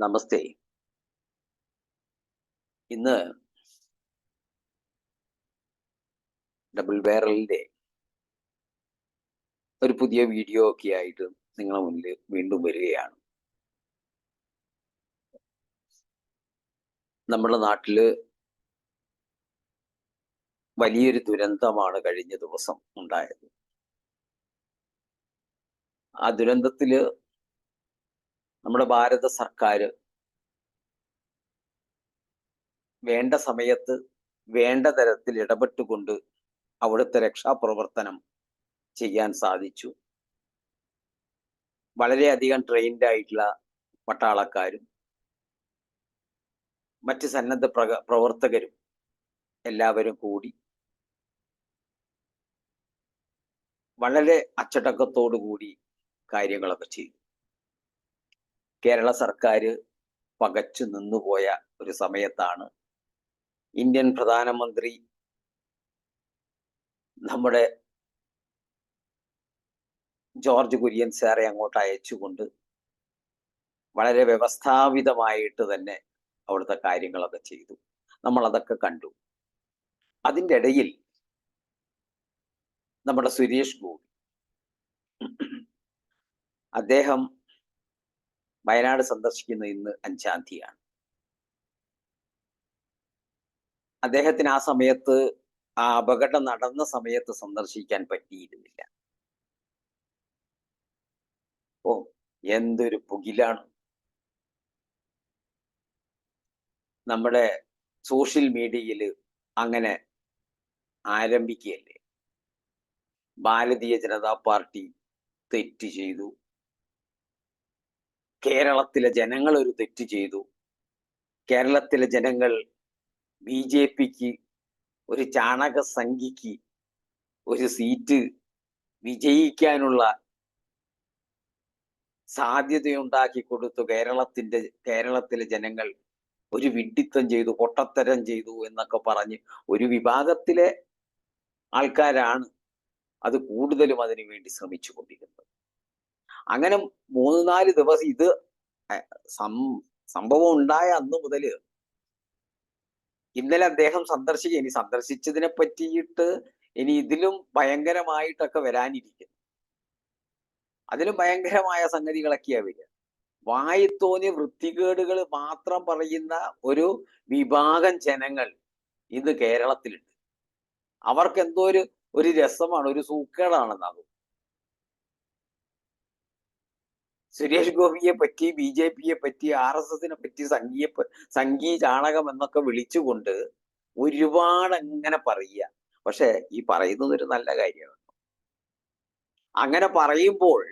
നമസ്തേ. ഇന്ന് ഡബിൾ ബാരലിന്റെ ഒരു പുതിയ വീഡിയോ ഒക്കെ ആയിട്ട് നിങ്ങളെ മുന്നിൽ വീണ്ടും വരികയാണ്. നമ്മുടെ നാട്ടിൽ വലിയൊരു ദുരന്തമാണ് കഴിഞ്ഞ ദിവസം ഉണ്ടായത്. ആ ദുരന്തത്തിൽ നമ്മുടെ ഭാരത സർക്കാർ വേണ്ട സമയത്ത് വേണ്ട തരത്തിൽ ഇടപെട്ടുകൊണ്ട് അവിടുത്തെ രക്ഷാപ്രവർത്തനം ചെയ്യാൻ സാധിച്ചു. വളരെയധികം ട്രെയിൻഡ് ആയിട്ടുള്ള പട്ടാളക്കാരും മറ്റ് സന്നദ്ധ പ്രവർത്തകരും എല്ലാവരും കൂടി വളരെ അച്ചടക്കത്തോടു കൂടി കാര്യങ്ങളൊക്കെ ചെയ്തു. കേരള സർക്കാർ പകച്ചു നിന്നുപോയ ഒരു സമയത്താണ് ഇന്ത്യൻ പ്രധാനമന്ത്രി നമ്മുടെ ജോർജ് കുര്യൻ സാറെ അങ്ങോട്ട് അയച്ചുകൊണ്ട് വളരെ വ്യവസ്ഥാപിതമായിട്ട് തന്നെ അവിടുത്തെ കാര്യങ്ങളൊക്കെ ചെയ്തു. നമ്മൾ അതൊക്കെ കണ്ടു. അതിന്റെ ഇടയിൽ നമ്മുടെ സുരേഷ് ഗോപി അദ്ദേഹം വയനാട് സന്ദർശിക്കുന്ന ഇന്ന് അഞ്ചാം തീയതിയാണ്. അദ്ദേഹത്തിന് ആ സമയത്ത് ആ അപകടം നടന്ന സമയത്ത് സന്ദർശിക്കാൻ പറ്റിയിരുന്നില്ല. ഓ എന്തൊരു പുകിലാണ്. നമ്മുടെ സോഷ്യൽ മീഡിയയിൽ അങ്ങനെ ആരംഭിക്കുകയല്ലേ? ഭാരതീയ ജനതാ പാർട്ടി തെറ്റ് ചെയ്തു. കേരളത്തിലെ ജനങ്ങൾ ഒരു തെറ്റ് ചെയ്തു. കേരളത്തിലെ ജനങ്ങൾ ബി ജെ പിക്ക് ഒരു ചാണക സംഖ്യക്ക് ഒരു സീറ്റ് വിജയിക്കാനുള്ള സാധ്യതയുണ്ടാക്കി കൊടുത്തു. കേരളത്തിന്റെ കേരളത്തിലെ ജനങ്ങൾ ഒരു വിഡ്ഢിത്തം ചെയ്തു പൊട്ടത്തരം ചെയ്തു എന്നൊക്കെ പറഞ്ഞ് ഒരു വിഭാഗത്തിലെ ആൾക്കാരാണ് അത് കൂടുതലും അതിനു വേണ്ടി ശ്രമിച്ചു കൊണ്ടിരുന്നത്. അങ്ങനെ മൂന്ന് നാല് ദിവസം ഇത് സംഭവം ഉണ്ടായ അന്ന് മുതൽ ഇന്നലെ അദ്ദേഹം സന്ദർശിക്കുക ഇനി സന്ദർശിച്ചതിനെ പറ്റിയിട്ട് ഇനി ഇതിലും ഭയങ്കരമായിട്ടൊക്കെ വരാനിരിക്കുന്നു. അതിലും ഭയങ്കരമായ സംഗതികളൊക്കെയാ വരിക. വായിത്തോന്നി വൃത്തികേടുകൾ മാത്രം പറയുന്ന ഒരു വിഭാഗം ജനങ്ങൾ ഇന്ന് കേരളത്തിലുണ്ട്. അവർക്ക് എന്തോ ഒരു ഒരു രസമാണ് ഒരു സൂക്കേടാണെന്നത് സുരേഷ് ഗോപിയെ പറ്റി ബി ജെ പിയെ പറ്റി ആർ എസ് എസിനെ പറ്റി സംഘീയ സംഘീ ചാണകം എന്നൊക്കെ വിളിച്ചുകൊണ്ട് ഒരുപാട് അങ്ങനെ പറയുക. പക്ഷെ ഈ പറയുന്നത് ഒരു നല്ല കാര്യമാണ്. അങ്ങനെ പറയുമ്പോൾ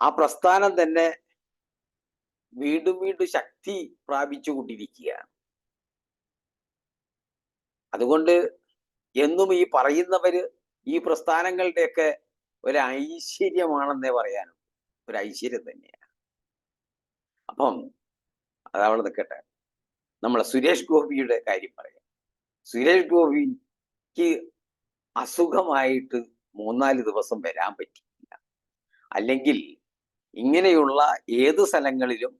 ആ പ്രസ്ഥാനം തന്നെ വീണ്ടും വീണ്ടും ശക്തി പ്രാപിച്ചു കൊണ്ടിരിക്കുകയാണ്. അതുകൊണ്ട് എന്നും ഈ പറയുന്നവര് ഈ പ്രസ്ഥാനങ്ങളുടെയൊക്കെ ഒരു ഐശ്വര്യമാണെന്നേ പറയാനുള്ളൂ. ഒരു ഐശ്വര്യം തന്നെയാണ് അപ്പം അതവിടെ നിൽക്കട്ടെ നമ്മളെ സുരേഷ് ഗോപിയുടെ കാര്യം പറയാം. സുരേഷ് ഗോപിക്ക് അസുഖമായിട്ട് മൂന്നാൽ ദിവസം വരാൻ പറ്റിയില്ല. അല്ലെങ്കിൽ ഇങ്ങനെയുള്ള ഏത് സ്ഥലങ്ങളിലും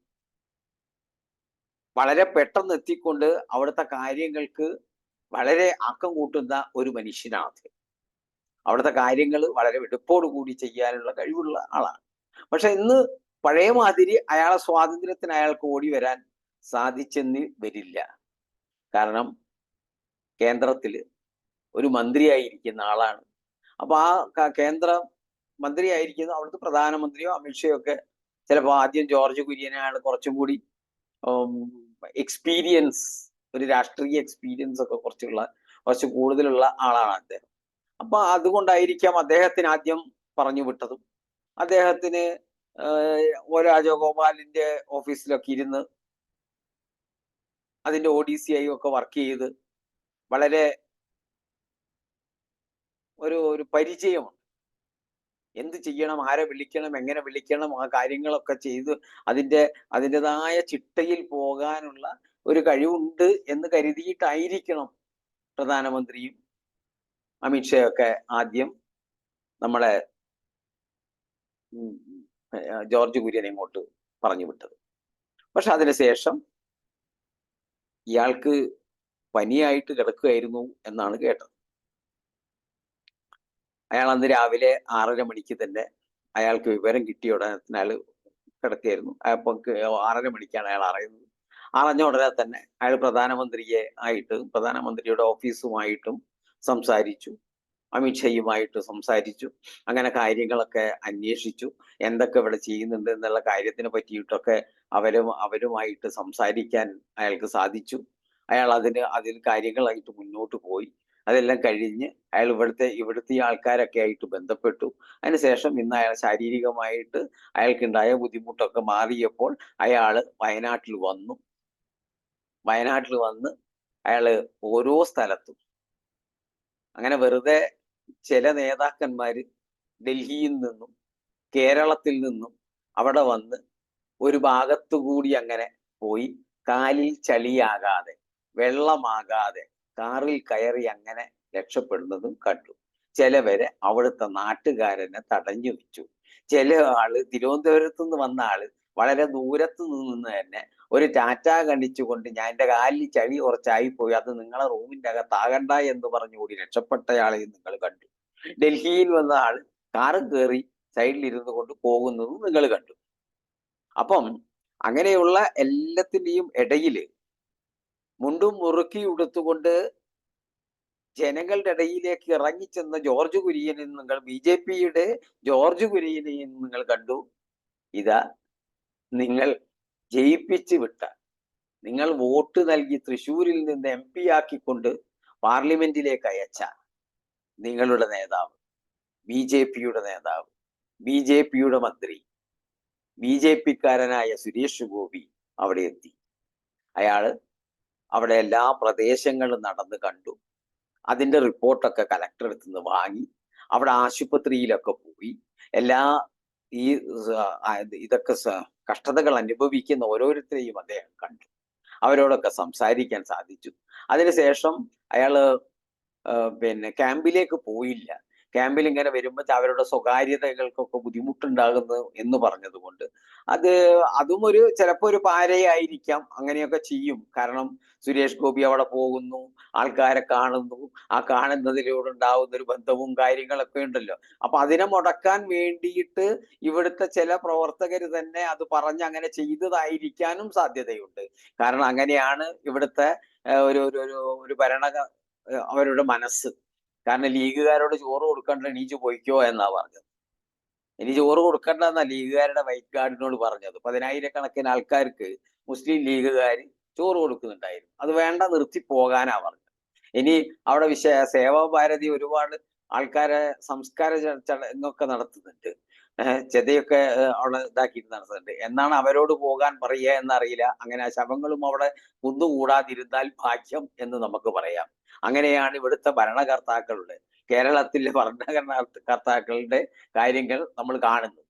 വളരെ പെട്ടെന്ന് എത്തിക്കൊണ്ട് അവിടുത്തെ കാര്യങ്ങൾക്ക് വളരെ ആക്കം കൂട്ടുന്ന ഒരു മനുഷ്യനാണ് അവിടുത്തെ കാര്യങ്ങൾ വളരെ വെടുപ്പോടു കൂടി ചെയ്യാനുള്ള കഴിവുള്ള ആളാണ്. പക്ഷെ ഇന്ന് പഴയ മാതിരി അയാളെ സ്വാതന്ത്ര്യത്തിന് അയാൾക്ക് ഓടി വരാൻ സാധിച്ചെന്ന് വരില്ല. കാരണം കേന്ദ്രത്തിൽ ഒരു മന്ത്രിയായിരിക്കുന്ന ആളാണ്. അപ്പൊ ആ കേന്ദ്ര മന്ത്രിയായിരിക്കുന്ന അവിടുത്തെ പ്രധാനമന്ത്രിയോ അമിത്ഷയോ ഒക്കെ ചിലപ്പോൾ ആദ്യം ജോർജ് കുര്യനാണ് കുറച്ചും കൂടി എക്സ്പീരിയൻസ് ഒരു രാഷ്ട്രീയ എക്സ്പീരിയൻസ് ഒക്കെ കുറച്ചുള്ള കുറച്ച് കൂടുതലുള്ള ആളാണ് അദ്ദേഹം. അപ്പൊ അതുകൊണ്ടായിരിക്കാം അദ്ദേഹത്തിന് ആദ്യം പറഞ്ഞു വിട്ടതും. അദ്ദേഹത്തിന് ഒ രാജഗോപാലിന്റെ ഓഫീസിലൊക്കെ ഇരുന്ന് അതിന്റെ ഒ ഡി സി ഐ ഒക്കെ വർക്ക് ചെയ്ത് വളരെ ഒരു ഒരു പരിചയമുണ്ട്. എന്ത് ചെയ്യണം ആരെ വിളിക്കണം എങ്ങനെ വിളിക്കണം ആ കാര്യങ്ങളൊക്കെ ചെയ്ത് അതിന്റെ അതിന്റെതായ ചിട്ടയിൽ പോകാനുള്ള ഒരു കഴിവുണ്ട് എന്ന് കരുതിയിട്ടായിരിക്കണം പ്രധാനമന്ത്രിയും അമിത്ഷയൊക്കെ ആദ്യം നമ്മളെ ജോർജ് കുര്യനെ ഇങ്ങോട്ട് പറഞ്ഞു വിട്ടത്. പക്ഷെ അതിനുശേഷം ഇയാൾക്ക് പനിയായിട്ട് കിടക്കുകയായിരുന്നു എന്നാണ് കേട്ടത്. അയാൾ അന്ന് രാവിലെ ആറര മണിക്ക് തന്നെ അയാൾക്ക് വിവരം കിട്ടിയ ഉടനെ അയാൾ കിടക്കുകയായിരുന്നു. അപ്പൊ ആറര മണിക്കാണ് അയാൾ അറിയുന്നത്. അറിഞ്ഞ ഉടനെ തന്നെ അയാൾ പ്രധാനമന്ത്രിയെ ആയിട്ട് പ്രധാനമന്ത്രിയുടെ ഓഫീസുമായിട്ടും സംസാരിച്ചു. അമിത്ഷയുമായിട്ട് സംസാരിച്ചു. അങ്ങനെ കാര്യങ്ങളൊക്കെ അന്വേഷിച്ചു. എന്തൊക്കെ ഇവിടെ ചെയ്യുന്നുണ്ട് എന്നുള്ള കാര്യത്തിനെ പറ്റിയിട്ടൊക്കെ അവരും അവരുമായിട്ട് സംസാരിക്കാൻ അയാൾക്ക് സാധിച്ചു. അയാൾ അതിന് അതിൽ കാര്യങ്ങളായിട്ട് മുന്നോട്ട് പോയി. അതെല്ലാം കഴിഞ്ഞ് അയാൾ ഇവിടുത്തെ ഇവിടുത്തെ ആൾക്കാരൊക്കെ ആയിട്ട് ബന്ധപ്പെട്ടു. അതിനുശേഷം ഇന്ന് അയാൾ ശാരീരികമായിട്ട് അയാൾക്കുണ്ടായ ബുദ്ധിമുട്ടൊക്കെ മാറിയപ്പോൾ അയാൾ വയനാട്ടിൽ വന്നു. വയനാട്ടിൽ വന്ന് അയാൾ ഓരോ സ്ഥലത്തും അങ്ങനെ വെറുതെ ചില നേതാക്കന്മാർ ഡൽഹിയിൽ നിന്നും കേരളത്തിൽ നിന്നും അവിടെ വന്ന് ഒരു ഭാഗത്തു കൂടി അങ്ങനെ പോയി കാലിൽ ചളിയാകാതെ വെള്ളമാകാതെ കാറിൽ കയറി അങ്ങനെ രക്ഷപ്പെടുന്നതും കണ്ടു. ചിലവരെ അവിടുത്തെ നാട്ടുകാരനെ തടഞ്ഞു വെച്ചു. ചില ആൾ തിരുവനന്തപുരത്ത് നിന്ന് വന്ന ആൾ വളരെ ദൂരത്ത് നിന്ന് തന്നെ ഒരു ടാറ്റ കണ്ടിച്ചുകൊണ്ട് ഞാൻ എന്റെ കാലിൽ ചളി കുറച്ചായി പോയി അത് നിങ്ങളെ റൂമിന്റെ അകത്താകണ്ട എന്ന് പറഞ്ഞുകൂടി രക്ഷപ്പെട്ടയാളെ നിങ്ങൾ കണ്ടു. ഡൽഹിയിൽ വന്ന ആൾ കാറ് കയറി സൈഡിൽ ഇരുന്നു കൊണ്ട് പോകുന്നതും നിങ്ങൾ കണ്ടു. അപ്പം അങ്ങനെയുള്ള എല്ലാത്തിന്റെയും ഇടയിൽ മുണ്ടും മുറുക്കി ഉടുത്തുകൊണ്ട് ജനങ്ങളുടെ ഇടയിലേക്ക് ഇറങ്ങിച്ചെന്ന ജോർജ് കുര്യനെ നിങ്ങൾ ബി ജെ പിയുടെ ജോർജ് കുര്യനെ നിങ്ങൾ കണ്ടു. ഇതാ നിങ്ങൾ ജയിപ്പിച്ചു വിട്ട നിങ്ങൾ വോട്ട് നൽകി തൃശൂരിൽ നിന്ന് എം പി ആക്കിക്കൊണ്ട് പാർലമെന്റിലേക്ക് അയച്ച നിങ്ങളുടെ നേതാവ് ബി ജെ പിയുടെ നേതാവ് ബി ജെ പിയുടെ മന്ത്രി ബി ജെ പിക്കാരനായ സുരേഷ് ഗോപി അവിടെ എത്തി. അയാൾ അവിടെ എല്ലാ പ്രദേശങ്ങളും നടന്ന് കണ്ടു. അതിന്റെ റിപ്പോർട്ടൊക്കെ കലക്ടർ നിന്ന് വാങ്ങി. അവിടെ ആശുപത്രിയിലൊക്കെ പോയി. എല്ലാ ഈ ഇതൊക്കെ കഷ്ടതകൾ അനുഭവിക്കുന്ന ഓരോരുത്തരെയും അദ്ദേഹം കണ്ടു. അവരോടൊക്കെ സംസാരിക്കാൻ സാധിച്ചു. അതിനുശേഷം അയാൾ പിന്നെ ക്യാമ്പിലേക്ക് പോയില്ല. ക്യാമ്പിൽ ഇങ്ങനെ വരുമ്പോൾ അവരുടെ സ്വകാര്യതകൾക്കൊക്കെ ബുദ്ധിമുട്ടുണ്ടാകുന്നു എന്ന് പറഞ്ഞതുകൊണ്ട്. അത് അതും ഒരു ചിലപ്പോൾ ഒരു പാരയായിരിക്കാം. അങ്ങനെയൊക്കെ ചെയ്യും. കാരണം സുരേഷ് ഗോപി അവിടെ പോകുന്നു ആൾക്കാരെ കാണുന്നു. ആ കാണുന്നതിലൂടെ ഉണ്ടാവുന്ന ഒരു ബന്ധവും കാര്യങ്ങളൊക്കെ ഉണ്ടല്ലോ. അപ്പൊ അതിനെ മുടക്കാൻ വേണ്ടിയിട്ട് ഇവിടുത്തെ ചില പ്രവർത്തകർ തന്നെ അത് പറഞ്ഞ് അങ്ങനെ ചെയ്തതായിരിക്കാനും സാധ്യതയുണ്ട്. കാരണം അങ്ങനെയാണ് ഇവിടുത്തെ ഒരു ഒരു ഒരു ഭരണ അവരുടെ മനസ്സ്. കാരണം ലീഗുകാരോട് ചോറ് കൊടുക്കണ്ട എണീച്ച് പോയിക്കോ എന്നാ പറഞ്ഞത്. ഇനി ചോറ് കൊടുക്കണ്ട എന്നാ ലീഗുകാരുടെ വൈറ്റ് ഗാർഡിനോട് പറഞ്ഞത്. പതിനായിരക്കണക്കിന് ആൾക്കാർക്ക് മുസ്ലിം ലീഗുകാർ ചോറ് കൊടുക്കുന്നുണ്ടായിരുന്നു. അത് വേണ്ട നിർത്തി പോകാനാ പറഞ്ഞത്. ഇനി അവിടെ വിഷയ സേവാഭാരതി ഒരുപാട് ആൾക്കാരെ സംസ്കാര ചടങ്ങൊക്കെ നടത്തുന്നുണ്ട്. ചെതയൊക്കെ അവിടെ ഇതാക്കിയിട്ട് നടത്തുന്നുണ്ട് എന്നാണ് അവരോട് പോകാൻ പറയുക എന്നറിയില്ല. അങ്ങനെ ആ ശവങ്ങളും അവിടെ കുന്നുകൂടാതിരുന്നാൽ ഭാഗ്യം എന്ന് നമുക്ക് പറയാം. അങ്ങനെയാണ് ഇവിടുത്തെ ഭരണകർത്താക്കളുടെ കേരളത്തിലെ ഭരണകർത്താക്കളുടെ കാര്യങ്ങൾ നമ്മൾ കാണുന്നത്.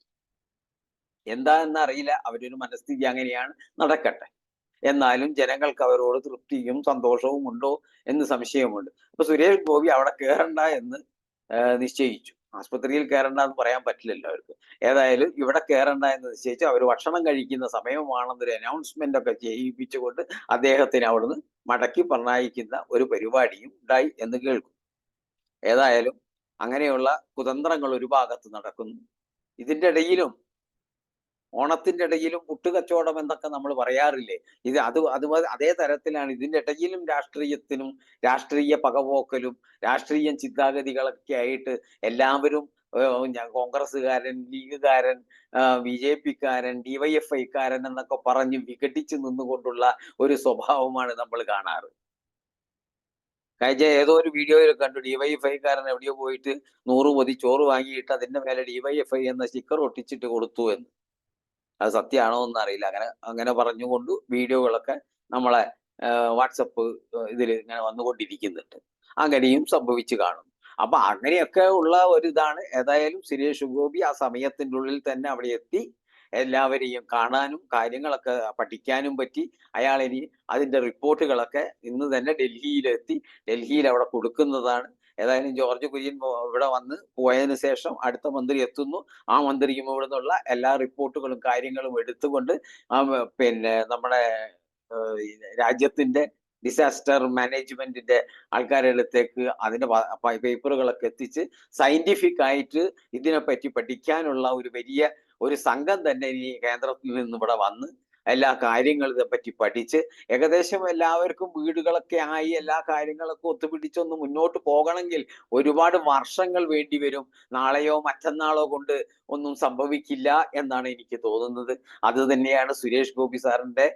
എന്താ എന്നറിയില്ല. അവരൊരു മനസ്ഥിതി അങ്ങനെയാണ്. നടക്കട്ടെ. എന്നാലും ജനങ്ങൾക്ക് അവരോട് തൃപ്തിയും സന്തോഷവും ഉണ്ടോ എന്ന് സംശയമുണ്ട്. അപ്പൊ സുരേഷ് ഗോപി അവിടെ കയറണ്ട എന്ന് നിശ്ചയിച്ചു. ആസ്പത്രിയിൽ കയറണ്ട എന്ന് പറയാൻ പറ്റില്ലല്ലോ അവർക്ക്. ഏതായാലും ഇവിടെ കയറണ്ട എന്ന് നിശ്ചയിച്ച് അവർ ഭക്ഷണം കഴിക്കുന്ന സമയമാണെന്നൊരു അനൗൺസ്മെന്റ് ഒക്കെ ചെയ്യിപ്പിച്ചുകൊണ്ട് അദ്ദേഹത്തിന് അവിടുന്ന് മടക്കി പറഞ്ഞയക്കുന്ന ഒരു പരിപാടിയും ഉണ്ടായി എന്ന് കേൾക്കും ഏതായാലും അങ്ങനെയുള്ള കുതന്ത്രങ്ങൾ ഒരു ഭാഗത്ത് നടക്കുന്നു. ഇതിന്റെ ഇടയിലും ഓണത്തിന്റെ ഇടയിലും പുട്ടുകച്ചവടം എന്നൊക്കെ നമ്മൾ പറയാറില്ലേ? ഇത് അത് അത് അതേ തരത്തിലാണ്. ഇതിന്റെ ഇടയിലും രാഷ്ട്രീയത്തിനും രാഷ്ട്രീയ പകപോക്കലും രാഷ്ട്രീയ ചിന്താഗതികളൊക്കെ ആയിട്ട് എല്ലാവരും കോൺഗ്രസ്സുകാരൻ ലീഗുകാരൻ ബി ജെ പിക്കാരൻ ഡിവൈഎഫ്ഐക്കാരൻ എന്നൊക്കെ പറഞ്ഞ് വിഘടിച്ചു നിന്നുകൊണ്ടുള്ള ഒരു സ്വഭാവമാണ് നമ്മൾ കാണാറ്. കഴിഞ്ഞ ഏതോ ഒരു വീഡിയോയിൽ കണ്ടു. ഡിവൈഎഫ്ഐക്കാരൻ എവിടെയോ പോയിട്ട് നൂറ് മതി ചോറ് വാങ്ങിയിട്ട് അതിന്റെ മേലെ ഡിവൈഎഫ്ഐ എന്ന സ്റ്റിക്കർ ഒട്ടിച്ചിട്ട് കൊടുത്തു എന്ന്. അത് സത്യമാണോ എന്ന് അറിയില്ല. അങ്ങനെ അങ്ങനെ പറഞ്ഞുകൊണ്ട് വീഡിയോകളൊക്കെ നമ്മളെ വാട്സപ്പ് ഇതിൽ ഇങ്ങനെ വന്നുകൊണ്ടിരിക്കുന്നുണ്ട്. അങ്ങനെയും സംഭവിച്ചു കാണും. അപ്പൊ അങ്ങനെയൊക്കെ ഉള്ള ഒരു ഇതാണ്. ഏതായാലും സുരേഷ് ഗോപി ആ സമയത്തിന്റെ ഉള്ളിൽ തന്നെ അവിടെ എത്തി. എല്ലാവരെയും കാണാനും കാര്യങ്ങളൊക്കെ പഠിക്കാനും പറ്റി. അയാൾ ഇനി അതിന്റെ റിപ്പോർട്ടുകളൊക്കെ ഇന്ന് തന്നെ ഡൽഹിയിലെത്തി. ഡൽഹിയിൽ അവിടെ കൊടുക്കുന്നതാണ്. ഏതായാലും ജോർജ് കുര്യൻ ഇവിടെ വന്ന് പോയതിനു ശേഷം അടുത്ത മന്ത്രി എത്തുന്നു. ആ മന്ത്രിക്കും ഇവിടെ നിന്നുള്ള എല്ലാ റിപ്പോർട്ടുകളും കാര്യങ്ങളും എടുത്തുകൊണ്ട് ആ പിന്നെ നമ്മുടെ രാജ്യത്തിന്റെ ഡിസാസ്റ്റർ മാനേജ്മെന്റിന്റെ ആൾക്കാരുടെത്തേക്ക് അതിന്റെ പേപ്പറുകളൊക്കെ എത്തിച്ച് സയന്റിഫിക് ആയിട്ട് ഇതിനെപ്പറ്റി പഠിക്കാനുള്ള ഒരു വലിയ ഒരു സംഘം തന്നെ ഈ കേന്ദ്രത്തിൽ നിന്ന് ഇവിടെ വന്ന് എല്ലാ കാര്യങ്ങളും പറ്റി പഠിച്ച് ഏകദേശം എല്ലാവർക്കും വീടുകളൊക്കെ ആയി എല്ലാ കാര്യങ്ങളൊക്കെ ഒത്തുപിടിച്ചൊന്ന് മുന്നോട്ട് പോകണമെങ്കിൽ ഒരുപാട് വർഷങ്ങൾ വേണ്ടി വരും. നാളെയോ മറ്റന്നാളോ കൊണ്ട് ഒന്നും സംഭവിക്കില്ല എന്നാണ് എനിക്ക് തോന്നുന്നത്. അത് തന്നെയാണ് സുരേഷ് ഗോപി സാറിന്റെ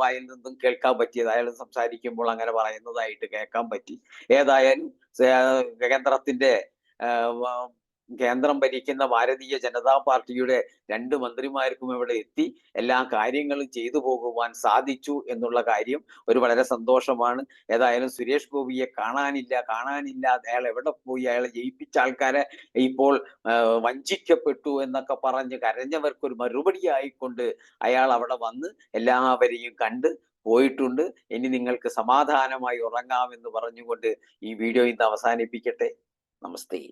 വായിൽ നിന്നും കേൾക്കാൻ പറ്റിയത്. അയാൾ സംസാരിക്കുമ്പോൾ അങ്ങനെ പറയുന്നതായിട്ട് കേൾക്കാൻ പറ്റി. ഏതായാലും കേന്ദ്രത്തിന്റെ കേന്ദ്രം ഭരിക്കുന്ന ഭാരതീയ ജനതാ പാർട്ടിയുടെ രണ്ട് മന്ത്രിമാർക്കും ഇവിടെ എത്തി എല്ലാ കാര്യങ്ങളും ചെയ്തു പോകുവാൻ സാധിച്ചു എന്നുള്ള കാര്യം ഒരു വളരെ സന്തോഷമാണ്. ഏതായാലും സുരേഷ് ഗോപിയെ കാണാനില്ല കാണാനില്ല. അയാൾ എവിടെ പോയി? അയാളെ ജയിപ്പിച്ച ആൾക്കാരെ ഇപ്പോൾ വഞ്ചിക്കപ്പെട്ടു എന്നൊക്കെ പറഞ്ഞ് കരഞ്ഞവർക്കൊരു മറുപടി ആയിക്കൊണ്ട് അയാൾ അവിടെ വന്ന് എല്ലാവരെയും കണ്ട് പോയിട്ടുണ്ട്. ഇനി നിങ്ങൾക്ക് സമാധാനമായി ഉറങ്ങാമെന്ന് പറഞ്ഞുകൊണ്ട് ഈ വീഡിയോ ഇന്ന് അവസാനിപ്പിക്കട്ടെ. നമസ്തേ.